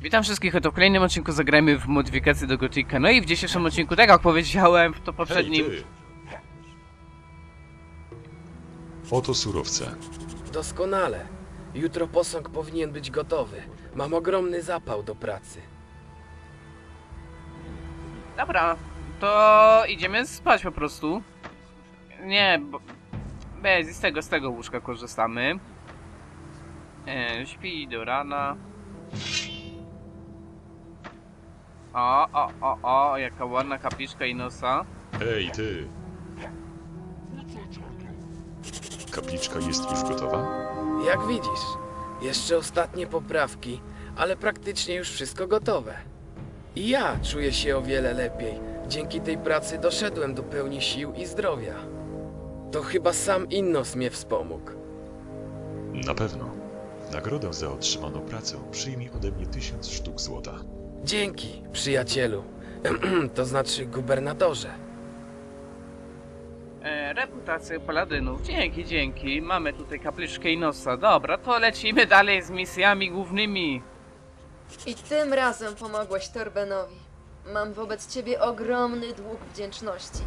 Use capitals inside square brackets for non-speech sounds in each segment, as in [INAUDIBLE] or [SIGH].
Witam wszystkich, oto w kolejnym odcinku zagrajmy w modyfikację do Gotika. No i w dzisiejszym odcinku, tak jak powiedziałem, to poprzednim... Hej. Oto surowce. Doskonale. Jutro posąg powinien być gotowy. Mam ogromny zapał do pracy. Dobra, to idziemy spać po prostu. Nie, bo... Bez, z tego, z tego łóżka korzystamy. E, śpi do rana. O, o, o, o, jaka ładna kapliczka i nosa. Hej, ty. Kapliczka jest już gotowa? Jak widzisz, jeszcze ostatnie poprawki, ale praktycznie już wszystko gotowe. I ja czuję się o wiele lepiej. Dzięki tej pracy doszedłem do pełni sił i zdrowia. To chyba sam Innos mnie wspomógł. Na pewno. Nagrodę za otrzymaną pracę przyjmij ode mnie tysiąc sztuk złota. Dzięki, przyjacielu. [CLEARS THROAT] to znaczy gubernatorze. E, reputację paladynów. Dzięki, dzięki. Mamy tutaj kapliczkę i nosa. Dobra, to lecimy dalej z misjami głównymi. I tym razem pomogłeś Torbenowi. Mam wobec ciebie ogromny dług wdzięczności.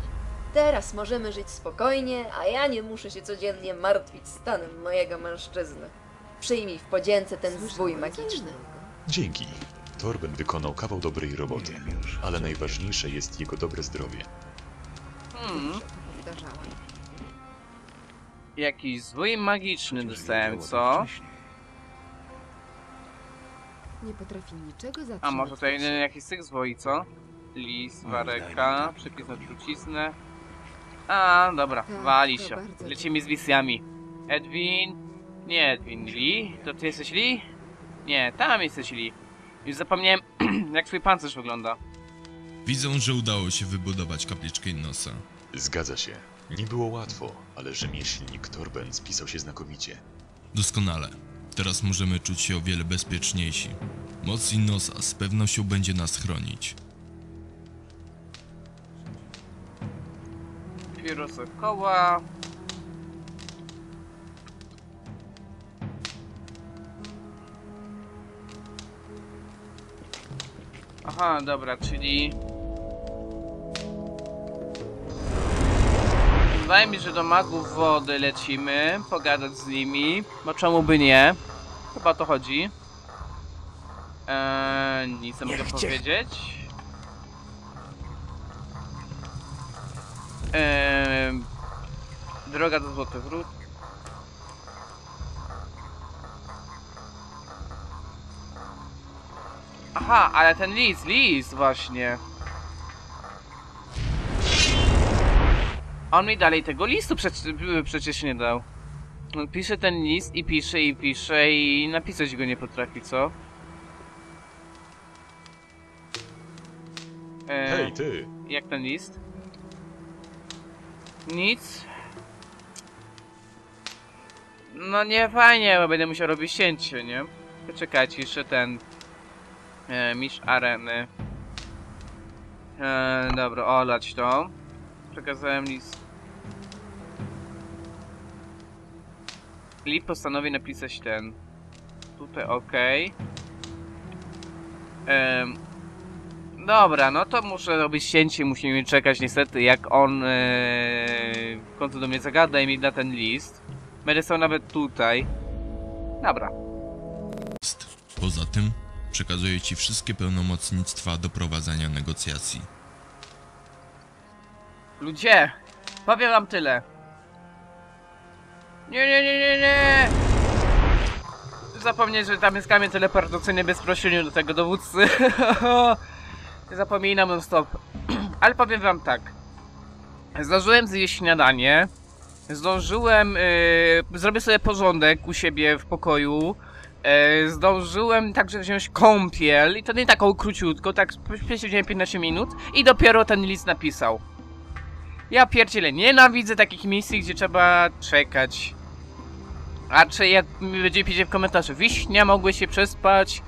Teraz możemy żyć spokojnie, a ja nie muszę się codziennie martwić stanem mojego mężczyzny. Przyjmij w podzięce ten zwój magiczny. Dzięki. Torben wykonał kawał dobrej roboty, ale najważniejsze jest jego dobre zdrowie. Hmm, jakiś zwój magiczny dostałem, co? Nie potrafi niczego zatrzymać. A może to jeden jakiś z tych zwoi, co? Lis, wareka, przepis na truciznę. A, dobra, Tak, wali się. Lecimy z misjami. Edwin? Nie Edwin, Lee? To ty jesteś Lee? Nie, tam jesteś Lee. Już zapomniałem, [CLEARS THROAT] jak twój pancerz wygląda. Widzą, że udało się wybudować kapliczkę Innosa. Zgadza się. Nie było łatwo, ale rzemieślnik Torben spisał się znakomicie. Doskonale. Teraz możemy czuć się o wiele bezpieczniejsi. Moc Innosa z pewnością będzie nas chronić. Pirosy koła. Aha, dobra, czyli... Wydaje mi, że do magów wody lecimy, pogadać z nimi, bo czemu by nie? Chyba o to chodzi. Eee, nic nie mogę powiedzieć. Eee, droga do Złotych Ród. Aha, ale ten list, list właśnie. On mi dalej tego listu przecież, przecież nie dał. On pisze ten list i pisze i pisze i napisać go nie potrafi, co? Eee, Hej, ty. jak ten list? Nic. No nie fajnie, bo będę musiał robić cięcie, nie? Poczekajcie, jeszcze ten... E, mistrz areny. E, dobra, olać to. Przekazałem list. Lip postanowi napisać ten. Tutaj ok. Em, Dobra, no to muszę robić cięcie, musimy czekać niestety jak on ee, w końcu do mnie zagada i mi da ten list. Będę stał nawet tutaj. Dobra. Poza tym przekazuję Ci wszystkie pełnomocnictwa do prowadzenia negocjacji. Ludzie, powiem wam tyle. Nie, nie, nie, nie, nie! Zapomnieć, że tam jest kamień teleportacyjny bez prosienia do tego dowódcy. Zapominam non stop. Ale powiem wam tak. Zdążyłem zjeść śniadanie. Zdążyłem... Yy, zrobię sobie porządek u siebie w pokoju. Yy, zdążyłem także wziąć kąpiel. I to nie taką króciutko, tak wziąłem 15 minut. I dopiero ten list napisał. Ja pierdzielę, nienawidzę takich misji, gdzie trzeba czekać. A czy jak mi będzie pisać w komentarzu, wiśnia mogły się przespać,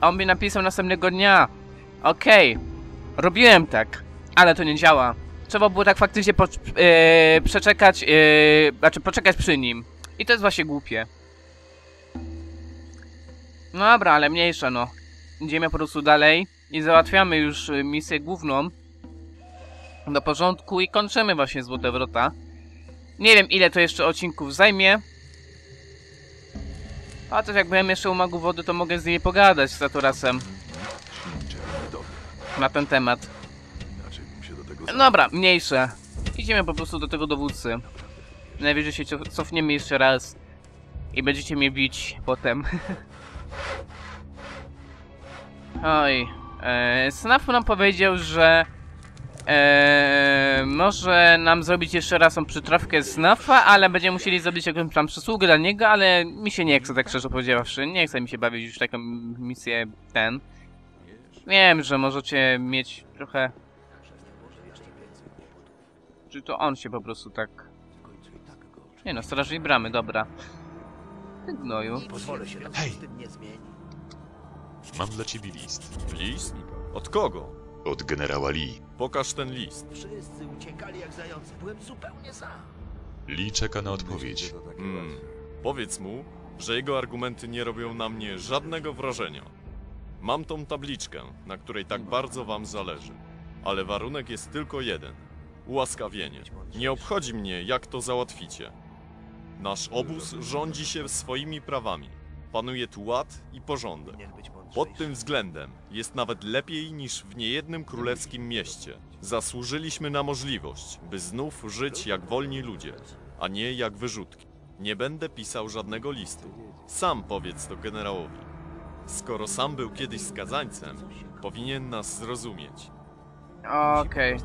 a on mi napisał następnego dnia. Okej, robiłem tak, ale to nie działa. Trzeba było tak faktycznie po, e, przeczekać, e, znaczy poczekać przy nim. I to jest właśnie głupie. No dobra, ale mniejsza no. idziemy po prostu dalej i załatwiamy już y, misję główną do porządku i kończymy właśnie Złote Wrota. Nie wiem ile to jeszcze odcinków zajmie. A też jak byłem jeszcze u magów wody, to mogę z nimi pogadać z Saturasem na ten temat. Dobra, mniejsze. Idziemy po prostu do tego dowódcy. Najwyżej się cof- cofniemy jeszcze raz i będziecie mnie bić potem. [LAUGHS] Oj. E, Snaf nam powiedział, że e, może nam zrobić jeszcze raz tą przytrawkę Snafa, ale będziemy musieli zrobić jakąś tam przysługę dla niego, ale mi się nie chce, tak szczerze powiedziawszy. Nie chce mi się bawić już taką misję ten. Wiem, że możecie mieć trochę... Czy to on się po prostu tak... Nie no, strażnik bramy, dobra. Ty gnoju. Hej! Mam dla ciebie list. List? Od kogo? Od generała Lee. Pokaż ten list. Wszyscy uciekali jak zające. Byłem zupełnie sam. Lee czeka na odpowiedź. Hmm. Powiedz mu, że jego argumenty nie robią na mnie żadnego wrażenia. Mam tą tabliczkę, na której tak bardzo wam zależy. Ale warunek jest tylko jeden. Ułaskawienie. Nie obchodzi mnie, jak to załatwicie. Nasz obóz rządzi się swoimi prawami. Panuje tu ład i porządek. Pod tym względem jest nawet lepiej niż w niejednym królewskim mieście. Zasłużyliśmy na możliwość, by znów żyć jak wolni ludzie, a nie jak wyrzutki. Nie będę pisał żadnego listu. Sam powiedz to generałowi. Skoro sam był kiedyś skazańcem, powinien nas zrozumieć. Okej.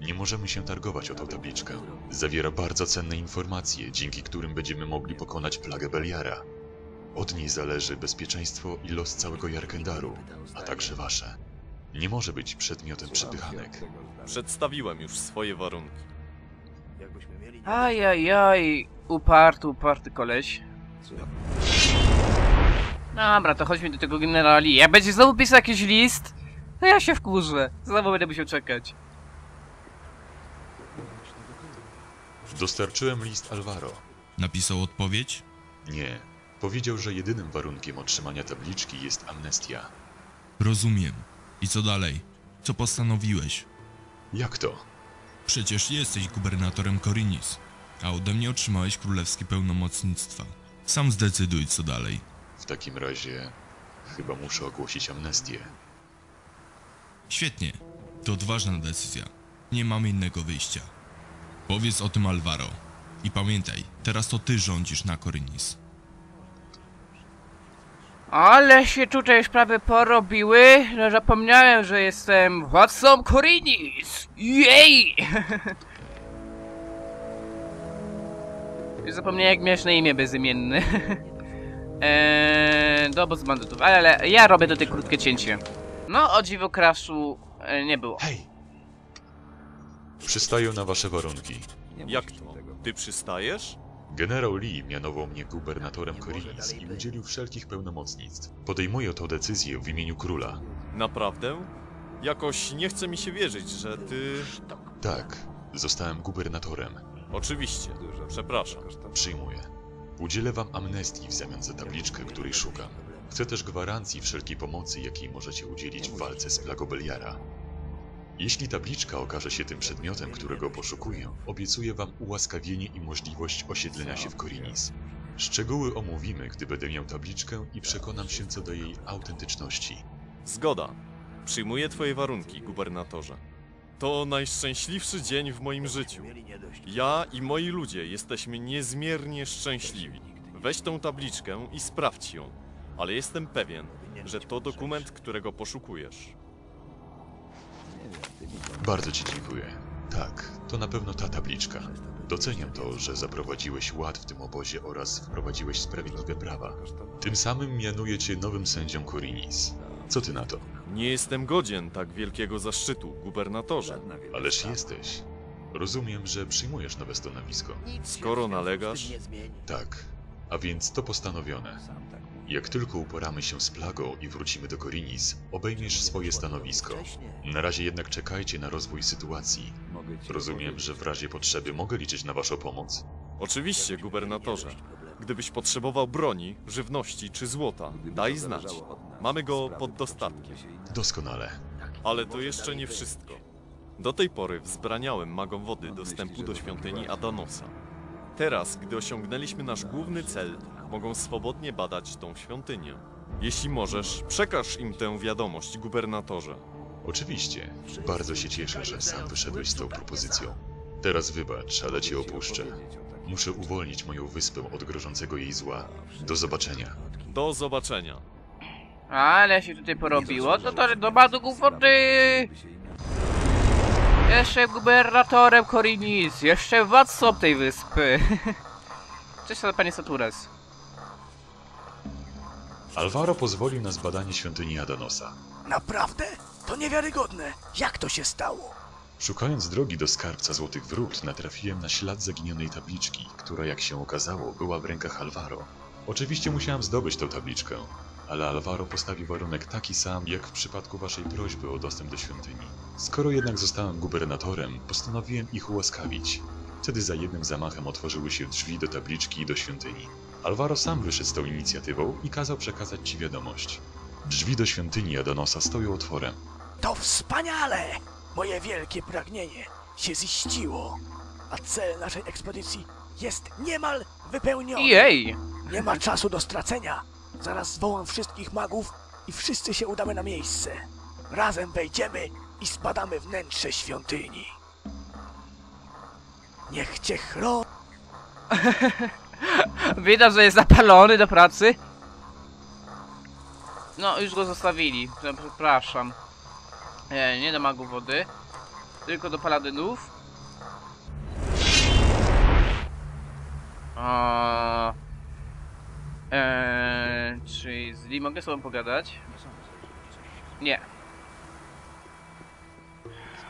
Nie możemy się targować o tą tabliczkę. Zawiera bardzo cenne informacje, dzięki którym będziemy mogli pokonać plagę Beliara. Od niej zależy bezpieczeństwo i los całego Jarkendaru, a także wasze. Nie może być przedmiotem przepychanek. Przedstawiłem już swoje warunki. Ajajaj, uparty, uparty koleś. Dobra, to chodźmy do tego generali. Jak będzie znowu pisał jakiś list, to ja się wkurzę. Znowu będę musiał czekać. Dostarczyłem list Alvaro. Napisał odpowiedź? Nie. Powiedział, że jedynym warunkiem otrzymania tabliczki jest amnestia. Rozumiem. I co dalej? Co postanowiłeś? Jak to? Przecież jesteś gubernatorem Korinis, a ode mnie otrzymałeś królewskie pełnomocnictwa. Sam zdecyduj, co dalej. W takim razie chyba muszę ogłosić amnestię. Świetnie. To odważna decyzja. Nie mamy innego wyjścia. Powiedz o tym Alvaro. I pamiętaj, teraz to ty rządzisz na Korinis. Ale się tutaj już prawie porobiły, że zapomniałem, że jestem władcą Korinis! Jej! Już [LAUGHS] zapomniałem jak miałeś na imię bezimienny. [LAUGHS] eee, do obozu bandytów, ale, ale ja robię tutaj krótkie cięcie. No, o dziwo kraszu e, nie było. Hej! Przystaję na wasze warunki. Jak to? Ty przystajesz? Generał Lee mianował mnie gubernatorem Korinis i udzielił wszelkich pełnomocnictw. Podejmuję tę decyzję w imieniu króla. Naprawdę? Jakoś nie chce mi się wierzyć, że ty... Tak, zostałem gubernatorem. Oczywiście. Przepraszam. Przyjmuję. Udzielę wam amnestii w zamian za tabliczkę, której szukam. Chcę też gwarancji wszelkiej pomocy, jakiej możecie udzielić w walce z plagą Beliara. Jeśli tabliczka okaże się tym przedmiotem, którego poszukuję, obiecuję wam ułaskawienie i możliwość osiedlenia się w Korinis. Szczegóły omówimy, gdy będę miał tabliczkę i przekonam się co do jej autentyczności. Zgoda. Przyjmuję twoje warunki, gubernatorze. To najszczęśliwszy dzień w moim życiu. Ja i moi ludzie jesteśmy niezmiernie szczęśliwi. Weź tą tabliczkę i sprawdź ją, ale jestem pewien, że to dokument, którego poszukujesz. Bardzo ci dziękuję. Tak, to na pewno ta tabliczka. Doceniam to, że zaprowadziłeś ład w tym obozie oraz wprowadziłeś sprawiedliwe prawa. Tym samym mianuję cię nowym sędzią Korinis. Co ty na to? Nie jestem godzien tak wielkiego zaszczytu, gubernatorze. Ależ jesteś. Rozumiem, że przyjmujesz nowe stanowisko. Skoro nalegasz, Tak, a więc to postanowione. Jak tylko uporamy się z plagą i wrócimy do Korinis, obejmiesz swoje stanowisko. Na razie jednak czekajcie na rozwój sytuacji. Rozumiem, że w razie potrzeby mogę liczyć na waszą pomoc. oczywiście, gubernatorze. Gdybyś potrzebował broni, żywności czy złota, daj znać. Mamy go pod dostatkiem. Doskonale. Ale to jeszcze nie wszystko. Do tej pory wzbraniałem magom wody dostępu do świątyni Adanosa. Teraz, gdy osiągnęliśmy nasz główny cel, mogą swobodnie badać tą świątynię. Jeśli możesz, przekaż im tę wiadomość, gubernatorze. Oczywiście. Bardzo się cieszę, że sam wyszedłeś z tą propozycją. Teraz wybacz, ale cię opuszczę. Muszę uwolnić moją wyspę od grożącego jej zła. Do zobaczenia. Do zobaczenia. Ale się tutaj porobiło, to to do badugów wody! Jeszcze gubernatorem Korinis, jeszcze władcą tej wyspy. [LAUGHS] Cześć, panie Satures. Alvaro pozwolił na zbadanie świątyni Adanosa. Naprawdę? To niewiarygodne. Jak to się stało? Szukając drogi do skarbca Złotych Wrót, natrafiłem na ślad zaginionej tabliczki, która jak się okazało była w rękach Alvaro. Oczywiście musiałem zdobyć tę tabliczkę, ale Alvaro postawił warunek taki sam, jak w przypadku waszej prośby o dostęp do świątyni. Skoro jednak zostałem gubernatorem, postanowiłem ich ułaskawić. Wtedy za jednym zamachem otworzyły się drzwi do tabliczki i do świątyni. Alvaro sam wyszedł z tą inicjatywą i kazał przekazać ci wiadomość. Drzwi do świątyni Adanosa stoją otworem. To wspaniale! Moje wielkie pragnienie się ziściło. A cel naszej ekspedycji jest niemal wypełniony. Jej! Nie ma czasu do stracenia. Zaraz zwołam wszystkich magów i wszyscy się udamy na miejsce. Razem wejdziemy i zbadamy wnętrze świątyni. Niech cię chroni. [LAUGHS] Widać, że jest zapalony do pracy. No, już go zostawili. Przepraszam. Nie, nie do magów wody. Tylko do paladynów. Eee, czy z Lee mogę z tobą pogadać? Nie.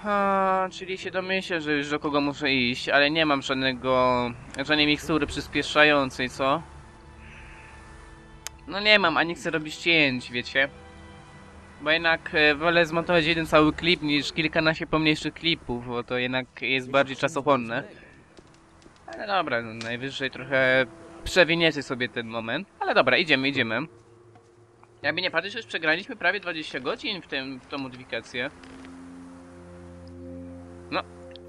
A, czyli się domyślę, że już do kogo muszę iść, ale nie mam żadnego, żadnej mikstury przyspieszającej, co? No nie mam, a nie chcę robić cięć, wiecie? Bo jednak e, wolę zmontować jeden cały klip niż kilkanaście pomniejszych klipów, bo to jednak jest bardziej czasochłonne. Ale dobra, no, najwyżej trochę przewiniecie sobie ten moment. Ale dobra, idziemy, idziemy. Jakby nie patrzeć, już przegraliśmy prawie 20 godzin w, tym, w tą modyfikację.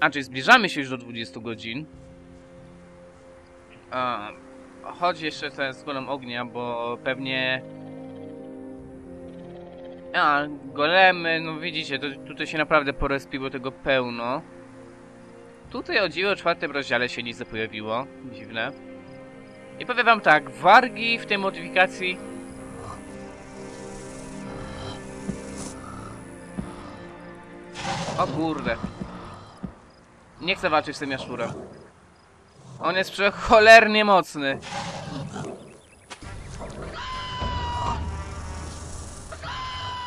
A czyli zbliżamy się już do 20 godzin. A, chodź jeszcze ten z golem ognia, bo pewnie... A, golemy, no widzicie, to, tutaj się naprawdę porespiło tego pełno. Tutaj o dziwo w czwartym rozdziale się nic nie pojawiło. Dziwne. I powiem wam tak, wargi w tej modyfikacji... O kurde. Nie chcę walczyć z tym jaszczurem. On jest cholernie mocny.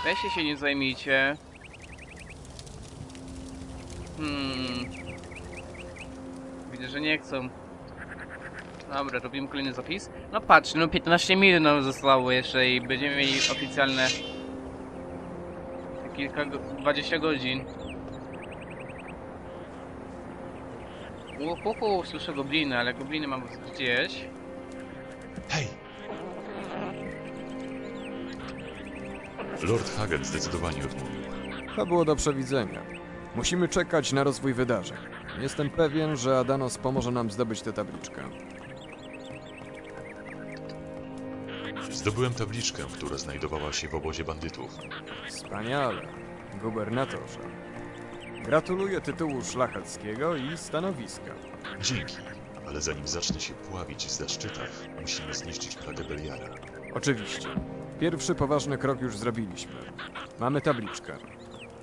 Weźcie się nie zajmijcie. Hmm. Widzę, że nie chcą. Dobra, robimy kolejny zapis. No patrz, no 15 minut nam zostało jeszcze i będziemy mieli oficjalne... Kilka... Go 20 godzin. Uhuhu, słyszę gobliny, ale gobliny mam gdzieś. Hej! Lord Hagen zdecydowanie odmówił. To było do przewidzenia. Musimy czekać na rozwój wydarzeń. Jestem pewien, że Adanos pomoże nam zdobyć tę tabliczkę. Zdobyłem tabliczkę, która znajdowała się w obozie bandytów. Wspaniale, gubernatorze. Gratuluję tytułu szlacheckiego i stanowiska. Dzięki, ale zanim zacznę się pławić w zaszczytach, musimy zniszczyć plagę Beliara. Oczywiście. Pierwszy poważny krok już zrobiliśmy. Mamy tabliczkę.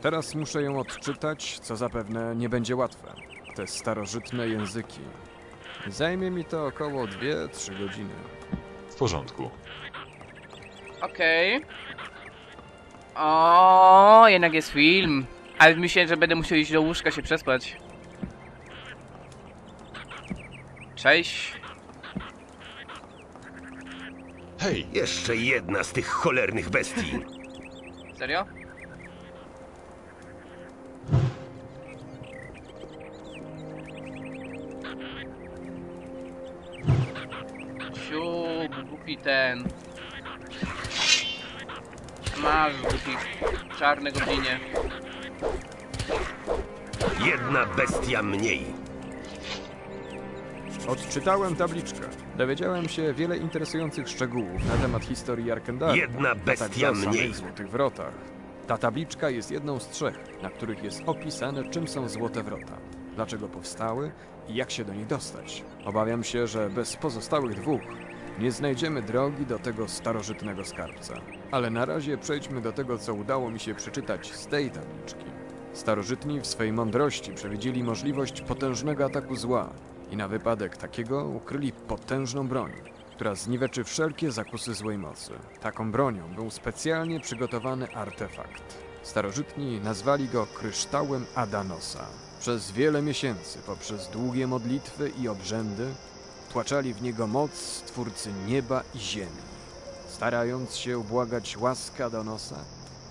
Teraz muszę ją odczytać, co zapewne nie będzie łatwe. Te starożytne języki. Zajmie mi to około 2-3 godziny. W porządku. Okej. O, jednak jest film. Ale myślę, że będę musiał iść do łóżka się przespać. Cześć. Hej! Jeszcze jedna z tych cholernych bestii. Serio? Siu. głupi ten. Masz głupi czarny goblinie. Jedna bestia mniej. Odczytałem tabliczkę. Dowiedziałem się wiele interesujących szczegółów na temat historii Arkendaru. Jedna a bestia także o mniej. Złotych Wrotach. Ta tabliczka jest jedną z trzech, na których jest opisane, czym są Złote Wrota, dlaczego powstały i jak się do nich dostać. Obawiam się, że bez pozostałych dwóch nie znajdziemy drogi do tego starożytnego skarbca. Ale na razie przejdźmy do tego, co udało mi się przeczytać z tej tabliczki. Starożytni w swej mądrości przewidzieli możliwość potężnego ataku zła i na wypadek takiego ukryli potężną broń, która zniweczy wszelkie zakusy złej mocy. Taką bronią był specjalnie przygotowany artefakt. Starożytni nazwali go kryształem Adanosa. Przez wiele miesięcy, poprzez długie modlitwy i obrzędy, tłaczali w niego moc Stwórcy nieba i ziemi. Starając się ubłagać łaskę Adanosa,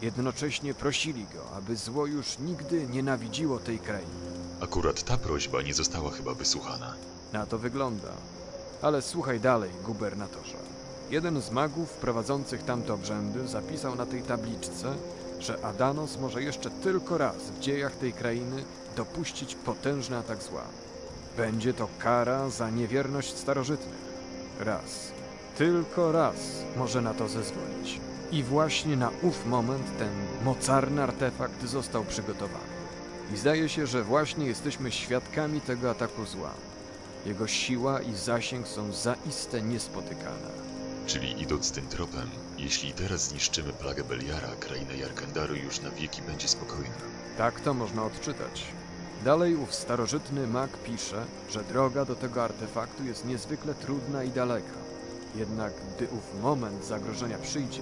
jednocześnie prosili go, aby zło już nigdy nienawidziło tej krainy. Akurat ta prośba nie została chyba wysłuchana. Na to wygląda. Ale słuchaj dalej, gubernatorze. Jeden z magów prowadzących tamte obrzędy zapisał na tej tabliczce, że Adanos może jeszcze tylko raz w dziejach tej krainy dopuścić potężny atak zła. Będzie to kara za niewierność starożytnych. Raz. Tylko raz może na to zezwolić. I właśnie na ów moment ten mocarny artefakt został przygotowany. I zdaje się, że właśnie jesteśmy świadkami tego ataku zła. Jego siła i zasięg są zaiste niespotykane. Czyli idąc tym tropem, jeśli teraz zniszczymy plagę Beliara, kraina Jarkendaru już na wieki będzie spokojna. Tak to można odczytać. Dalej ów starożytny mag pisze, że droga do tego artefaktu jest niezwykle trudna i daleka. Jednak gdy ów moment zagrożenia przyjdzie,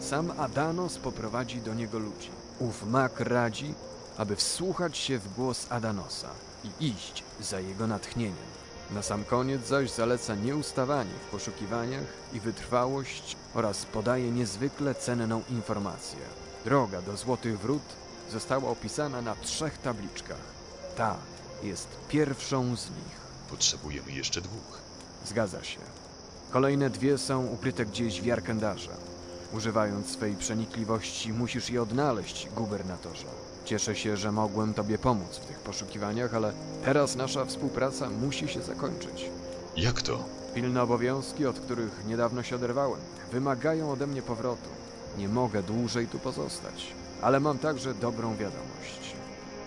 sam Adanos poprowadzi do niego ludzi. Ów mag radzi, aby wsłuchać się w głos Adanosa i iść za jego natchnieniem. Na sam koniec zaś zaleca nieustawanie w poszukiwaniach i wytrwałość oraz podaje niezwykle cenną informację. Droga do Złotych Wrót została opisana na trzech tabliczkach. Ta jest pierwszą z nich. Potrzebujemy jeszcze dwóch. Zgadza się. Kolejne dwie są ukryte gdzieś w Jarkendarze. Używając swej przenikliwości musisz je odnaleźć, gubernatorze. Cieszę się, że mogłem Tobie pomóc w tych poszukiwaniach, ale teraz nasza współpraca musi się zakończyć. Jak to? Pilne obowiązki, od których niedawno się oderwałem, wymagają ode mnie powrotu. Nie mogę dłużej tu pozostać. Ale mam także dobrą wiadomość.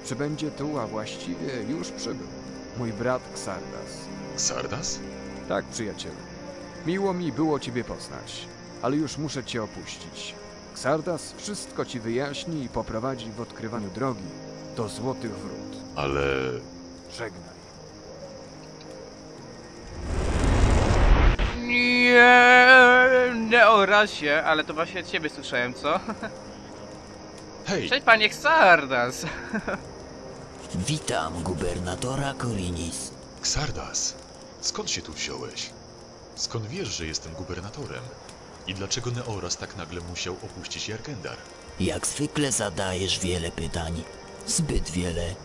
Przybędzie tu, a właściwie już przybył. Mój brat Xardas. Sardas? Tak, przyjacielu. Miło mi było Ciebie poznać, ale już muszę Cię opuścić. Xardas wszystko Ci wyjaśni i poprowadzi w odkrywaniu drogi do Złotych Wrót. Ale... Żegnaj. Nie, nie o rasie, ale to właśnie od ciebie słyszałem, co? Hej! Cześć panie Xardas. Witam gubernatora Korinis. Xardas! Skąd się tu wziąłeś? Skąd wiesz, że jestem gubernatorem? I dlaczego Neoras tak nagle musiał opuścić Jarkendar? Jak zwykle zadajesz wiele pytań. Zbyt wiele.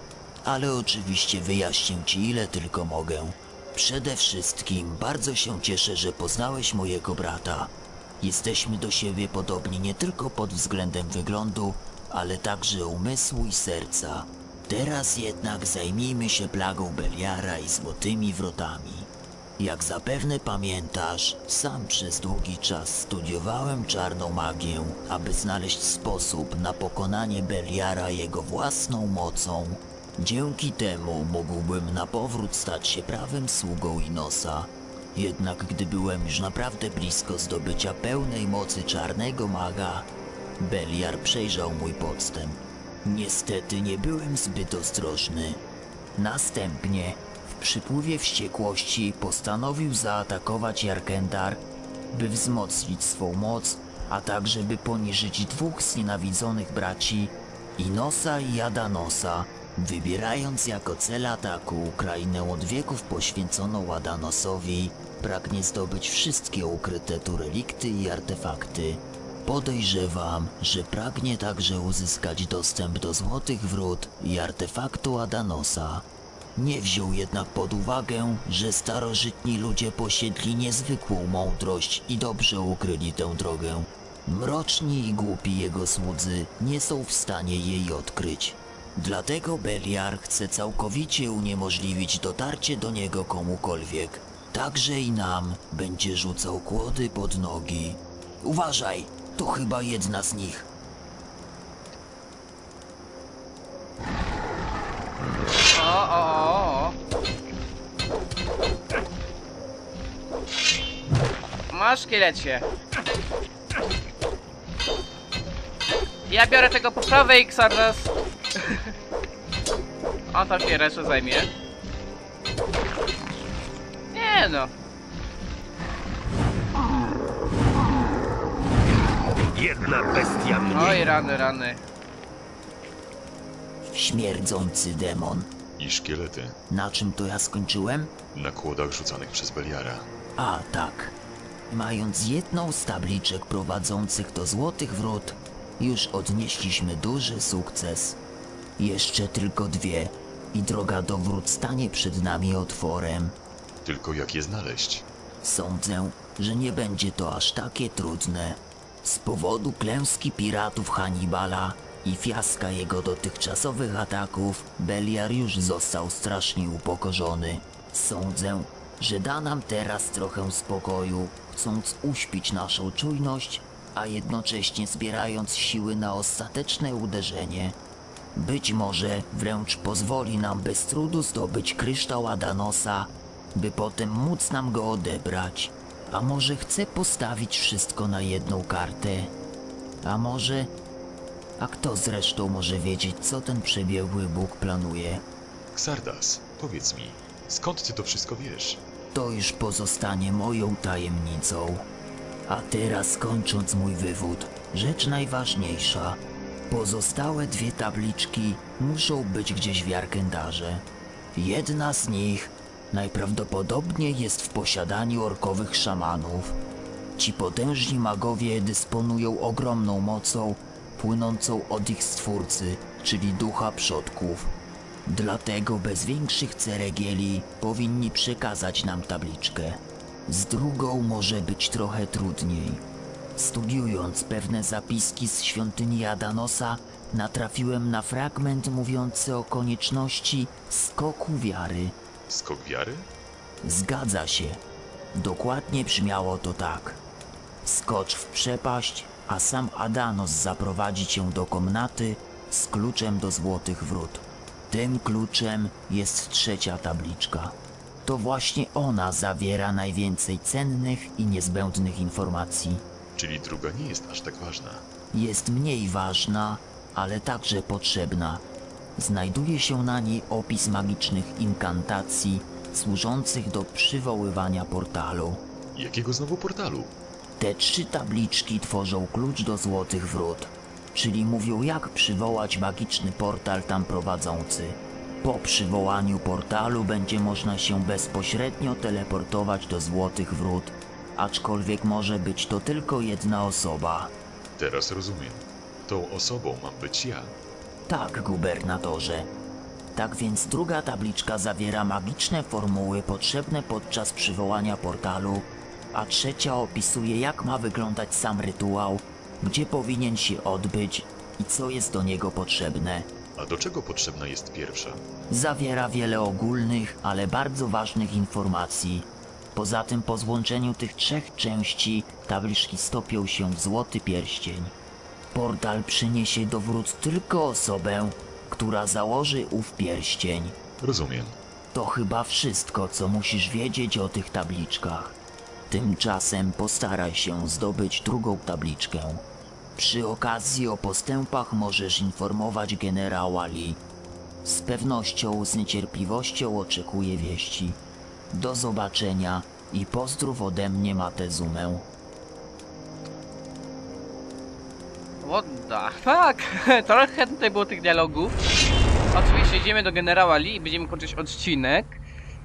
Ale oczywiście wyjaśnię ci ile tylko mogę. Przede wszystkim bardzo się cieszę, że poznałeś mojego brata. Jesteśmy do siebie podobni nie tylko pod względem wyglądu, ale także umysłu i serca. Teraz jednak zajmijmy się plagą Beliara i złotymi wrotami. Jak zapewne pamiętasz, sam przez długi czas studiowałem czarną magię, aby znaleźć sposób na pokonanie Beliara jego własną mocą. Dzięki temu mógłbym na powrót stać się prawym sługą Inosa. Jednak gdy byłem już naprawdę blisko zdobycia pełnej mocy czarnego maga, Beliar przejrzał mój podstęp. Niestety nie byłem zbyt ostrożny. Następnie, w przypływie wściekłości, postanowił zaatakować Jarkendar, by wzmocnić swą moc, a także by poniżyć dwóch znienawidzonych braci, Inosa i Adanosa, wybierając jako cel ataku krainę od wieków poświęconą Adanosowi, pragnie zdobyć wszystkie ukryte tu relikty i artefakty. Podejrzewam, że pragnie także uzyskać dostęp do Złotych Wrót i artefaktu Adanosa. Nie wziął jednak pod uwagę, że starożytni ludzie posiedli niezwykłą mądrość i dobrze ukryli tę drogę. Mroczni i głupi jego słudzy nie są w stanie jej odkryć. Dlatego Beliar chce całkowicie uniemożliwić dotarcie do niego komukolwiek. Także i nam będzie rzucał kłody pod nogi. Uważaj, to chyba jedna z nich. O, o. Masz szkielecie. Ja biorę tego po prawej, Xardas. [LAUGHS] On tam się resztę zajmie. Nie no. Jedna bestia mniej. Oj, rany, rany. Śmierdzący demon. I szkielety Na czym to ja skończyłem? na kłodach rzucanych przez Beliara. A, tak. Mając jedną z tabliczek prowadzących do Złotych Wrót, już odnieśliśmy duży sukces. Jeszcze tylko dwie i droga do wrót stanie przed nami otworem. Tylko jak je znaleźć? Sądzę, że nie będzie to aż takie trudne. Z powodu klęski piratów Hannibala i fiaska jego dotychczasowych ataków, Beliar już został strasznie upokorzony. Sądzę, że da nam teraz trochę spokoju, chcąc uśpić naszą czujność, a jednocześnie zbierając siły na ostateczne uderzenie. Być może wręcz pozwoli nam bez trudu zdobyć kryształ Adanosa, by potem móc nam go odebrać. A może chce postawić wszystko na jedną kartę? A może... A kto zresztą może wiedzieć, co ten przebiegły Bóg planuje? Xardas, powiedz mi, skąd ty to wszystko wiesz? To już pozostanie moją tajemnicą. A teraz kończąc mój wywód, rzecz najważniejsza. Pozostałe dwie tabliczki muszą być gdzieś w Jarkendarze. Jedna z nich najprawdopodobniej jest w posiadaniu orkowych szamanów. Ci potężni magowie dysponują ogromną mocą płynącą od ich stwórcy, czyli ducha przodków. Dlatego bez większych ceregieli powinni przekazać nam tabliczkę. Z drugą może być trochę trudniej. Studiując pewne zapiski z świątyni Adanosa, natrafiłem na fragment mówiący o konieczności skoku wiary. Skok wiary? Zgadza się. Dokładnie brzmiało to tak. Skocz w przepaść, a sam Adanos zaprowadzi cię do komnaty z kluczem do złotych wrót. Tym kluczem jest trzecia tabliczka. To właśnie ona zawiera najwięcej cennych i niezbędnych informacji. Czyli druga nie jest aż tak ważna. Jest mniej ważna, ale także potrzebna. Znajduje się na niej opis magicznych inkantacji służących do przywoływania portalu. Jakiego znowu portalu? Te trzy tabliczki tworzą klucz do Złotych Wrót, czyli mówią jak przywołać magiczny portal tam prowadzący. Po przywołaniu portalu będzie można się bezpośrednio teleportować do Złotych Wrót, aczkolwiek może być to tylko jedna osoba. Teraz rozumiem. Tą osobą mam być ja. Tak, gubernatorze. Tak więc druga tabliczka zawiera magiczne formuły potrzebne podczas przywołania portalu, a trzecia opisuje jak ma wyglądać sam rytuał, gdzie powinien się odbyć i co jest do niego potrzebne. A do czego potrzebna jest pierwsza? Zawiera wiele ogólnych, ale bardzo ważnych informacji. Poza tym po złączeniu tych trzech części tabliczki stopią się w złoty pierścień. Portal przyniesie do wrót tylko osobę, która założy ów pierścień. Rozumiem. To chyba wszystko, co musisz wiedzieć o tych tabliczkach. Tymczasem postaraj się zdobyć drugą tabliczkę. Przy okazji o postępach możesz informować generała Lee. Z pewnością, z niecierpliwością oczekuję wieści. Do zobaczenia i pozdrów ode mnie Matezumę. What the fuck? Trochę tutaj było tych dialogów. Oczywiście idziemy do generała Lee i będziemy kończyć odcinek.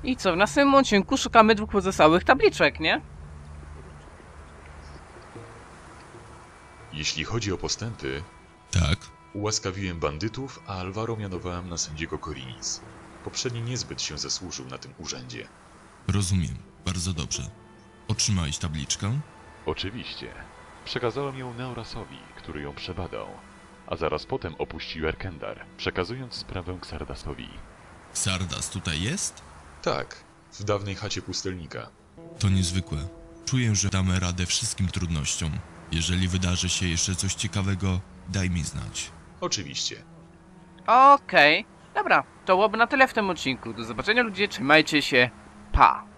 I co, w następnym odcinku szukamy dwóch pozostałych tabliczek, nie? Jeśli chodzi o postępy, Tak? ułaskawiłem bandytów, a Alvaro mianowałem na sędziego Korinis. Poprzedni niezbyt się zasłużył na tym urzędzie. Rozumiem, bardzo dobrze. Otrzymałeś tabliczkę? Oczywiście. Przekazałem ją Neorasowi, który ją przebadał, a zaraz potem opuścił Erkendar, przekazując sprawę Xardasowi. Sardas tutaj jest? Tak, w dawnej chacie pustelnika. To niezwykłe. Czuję, że damy radę wszystkim trudnościom. Jeżeli wydarzy się jeszcze coś ciekawego, daj mi znać. Oczywiście. Okej. Dobra, to byłoby na tyle w tym odcinku. Do zobaczenia ludzie, trzymajcie się. Pa!